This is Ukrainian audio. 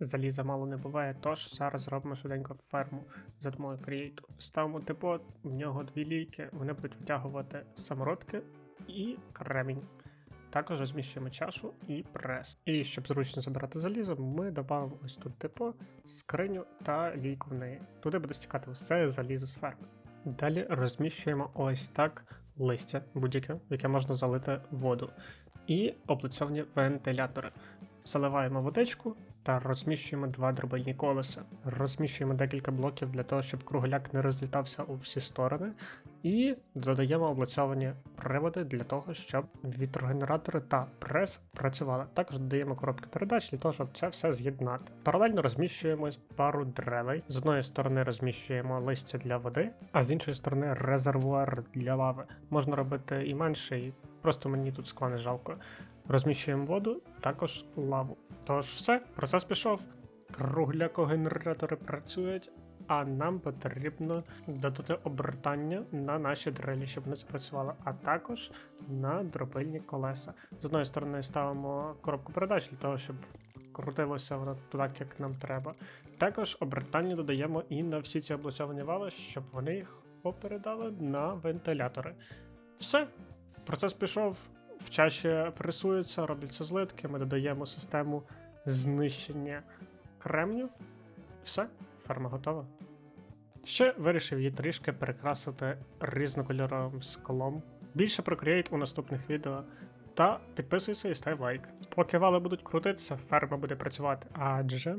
Заліза мало не буває, тож зараз зробимо швиденько ферму за допомогою Create. Ставимо депот, в нього дві лійки, вони будуть витягувати самородки і кремінь. Також розміщуємо чашу і прес. І щоб зручно забирати залізо, ми додамо ось тут депо, скриню та лійку в неї. Туди буде стікати все залізо з ферми. Далі розміщуємо ось так листя будь-яке, яке можна залити воду, і облицьовані вентилятори. Заливаємо водичку та розміщуємо два дробильні колеса. Розміщуємо декілька блоків для того, щоб кругляк не розлітався у всі сторони. І додаємо облицьовані приводи для того, щоб вітрогенератори та прес працювали. Також додаємо коробки передач для того, щоб це все з'єднати. Паралельно розміщуємо пару дрелей. З одної сторони розміщуємо листя для води, а з іншої сторони резервуар для лави. Можна робити і менше, і просто мені тут скла не жалко. Розміщуємо воду, також лаву. Тож все, процес пішов. Круглякогенератори працюють, а нам потрібно додати обертання на наші дрелі, щоб вони запрацювали, а також на дробильні колеса. З одної сторони ставимо коробку передач для того, щоб крутилося воно так, як нам треба. Також обертання додаємо і на всі ці облицьовані вали, щоб вони їх попередали на вентилятори. Все, процес пішов. В чаші пресуються, робляться злитки, ми додаємо систему знищення кремню. Все, ферма готова. Ще вирішив її трішки перекрасити різнокольоровим склом. Більше про Create у наступних відео. Та підписуйся і став лайк. Поки вали будуть крутитися, ферма буде працювати, адже